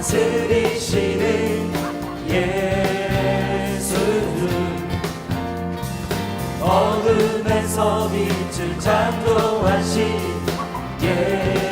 다스리시는 예수 어둠에서 빛을 창조하신 예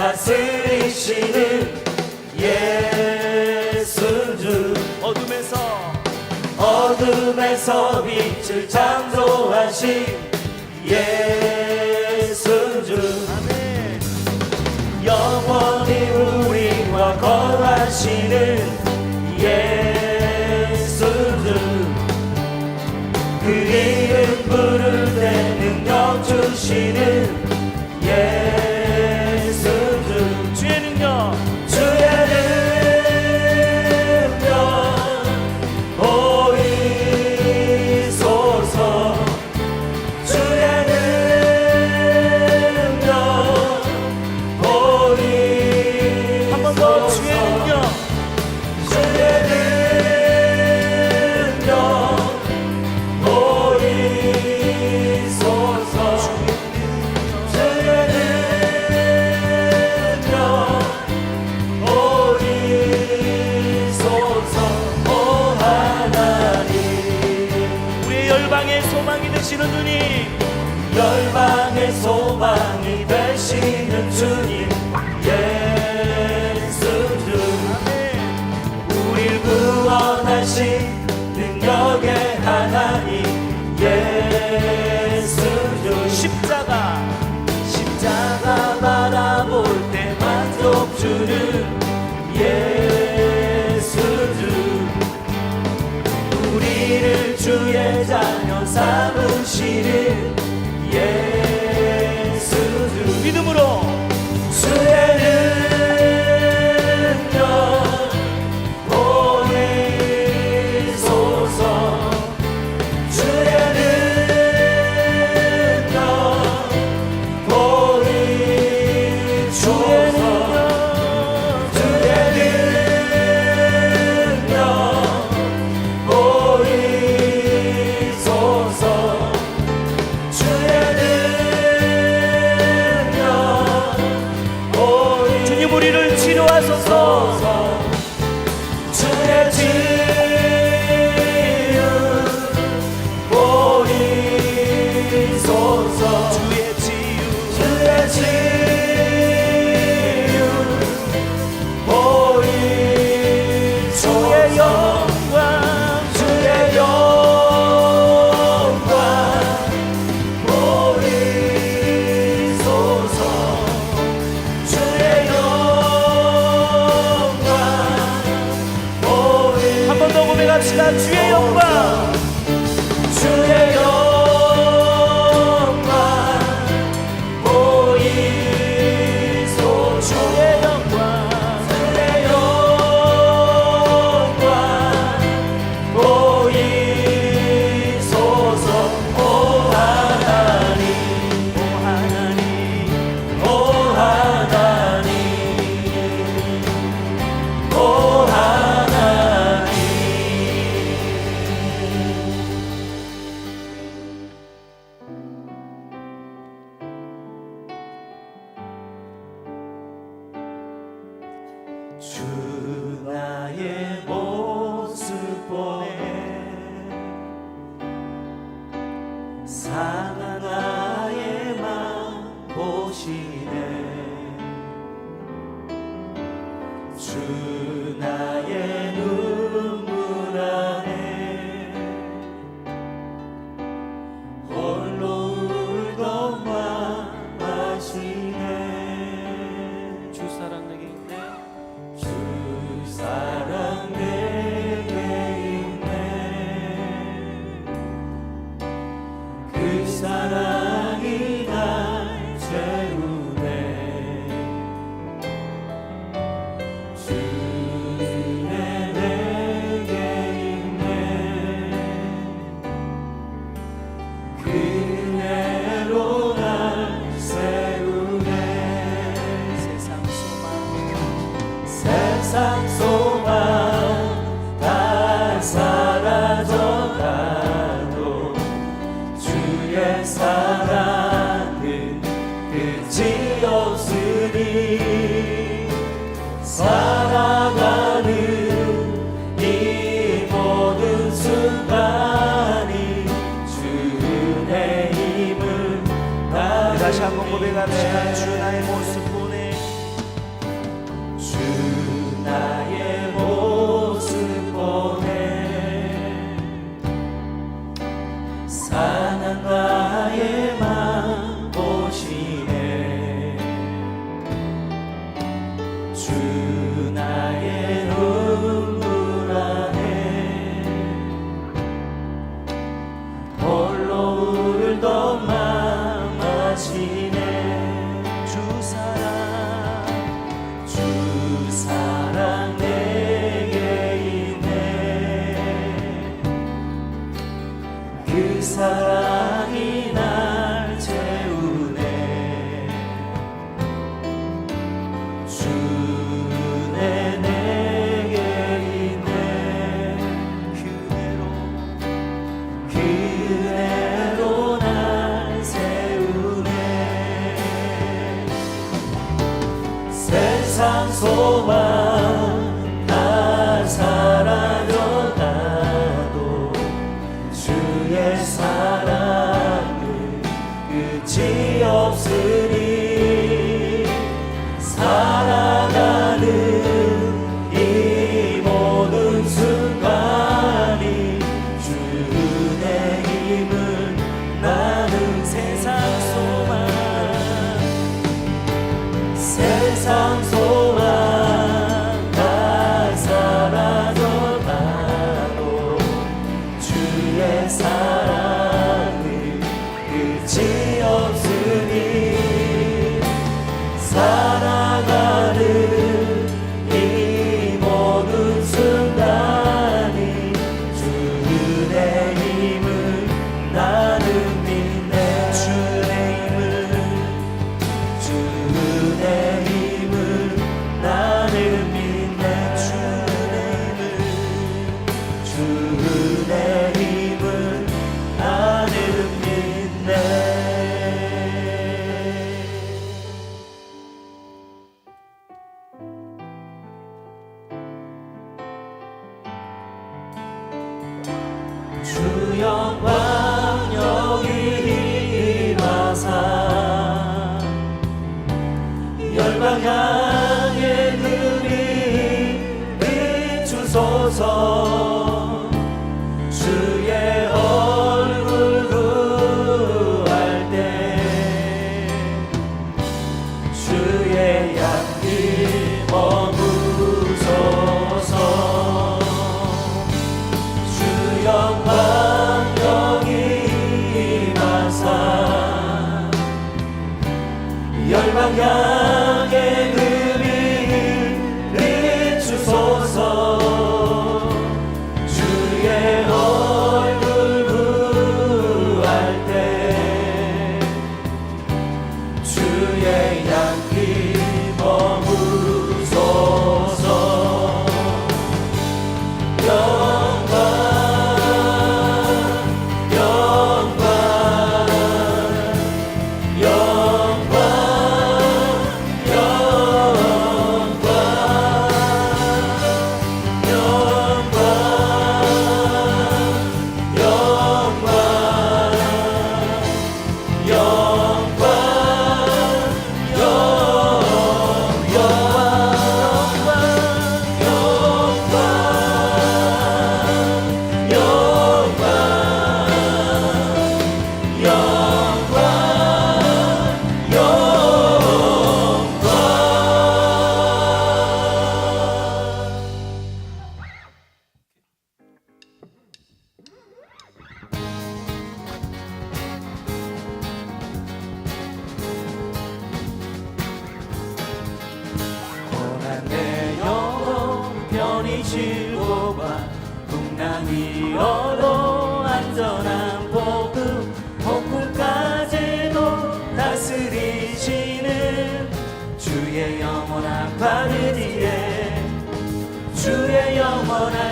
다스리시는 예수 주. 어둠에서 어둠에서 빛을 창조하신 예수 주. 영원히 우리와 거하시는 예수 주 그 이름 부를 때 능력 주시는 예수 열방의 소망이 되시는 주님 예수 주 우릴 구원하신 능력의 하나님 예수 주 십자가. 십자가 바라볼 때 만족 주는 예수 주 우리를 주의 자녀 삼으시는 살아가는 이 모든 순간이 주의 힘을 다시 한번 고백하네 tomar. слова.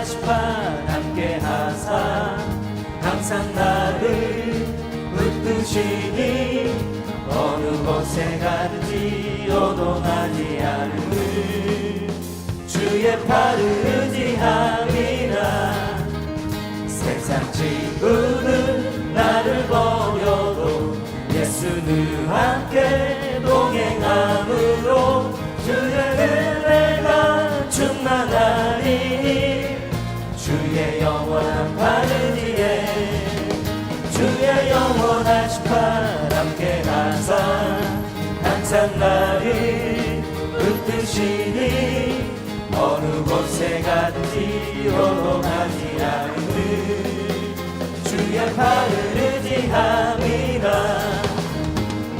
시판 함께 하사 항상 나를 붙드시니 어느 곳에 가든지 요동하지 않음을 주의 팔을 의지함이라. 세상 친구는 나를 버려도 예수는 함께 동행함으로 주의 은혜가 충만하니 주의 영원한 바르디에 주의 영원한 시판 함께 하사. 항상 나를 붙드시니 어느 곳에 가든지 요동하지 않음을 주의 팔을 의지함이라.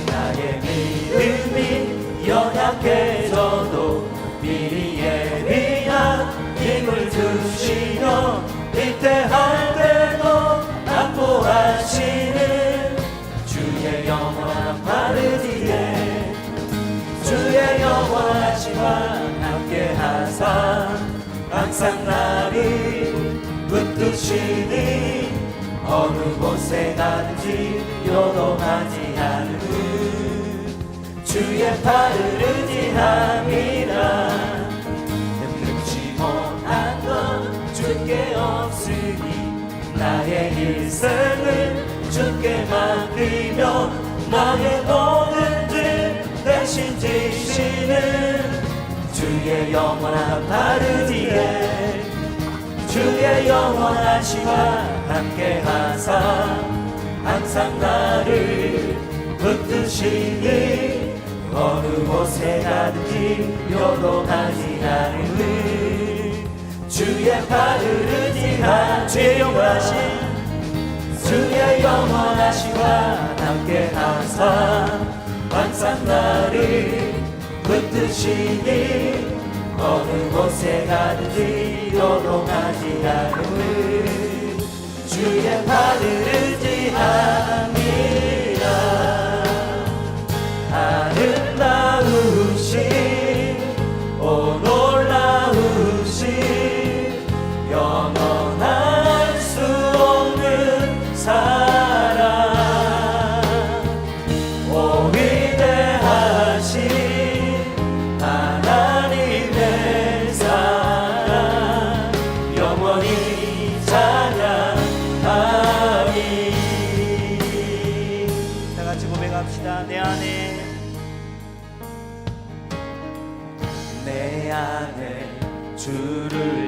나의 믿음이 연약해 위태할 때도 안보하시는 주의 영원한 바르디에 주의 영원한 시간 함께 하사 항상 나를 붙드시니 어느 곳에 가든지 요동하지 않음을 주의 의지함이라 나의 일생을 주께 맡기며 나의 모든 죄 대신 지시는 주의 영원한 바르디에 주의 영원한 시간 함께 하사 항상 나를 붙드시니 어느 곳에 가든지 요동하지 않음을 주의 팔을 의지한 주의 영원하신 주의 영원하시와 함께 하사 항상 나를 붙드시니 어느 곳에 가든지 요동하지 않음을 주의 팔을 의지함이 내 안에 주를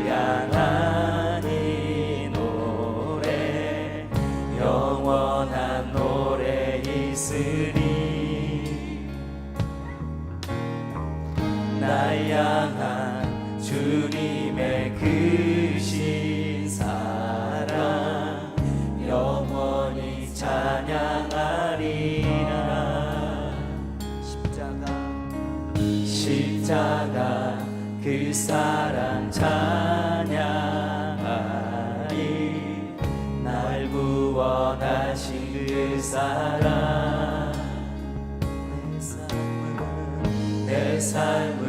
영원하신 그 사랑. 내 삶을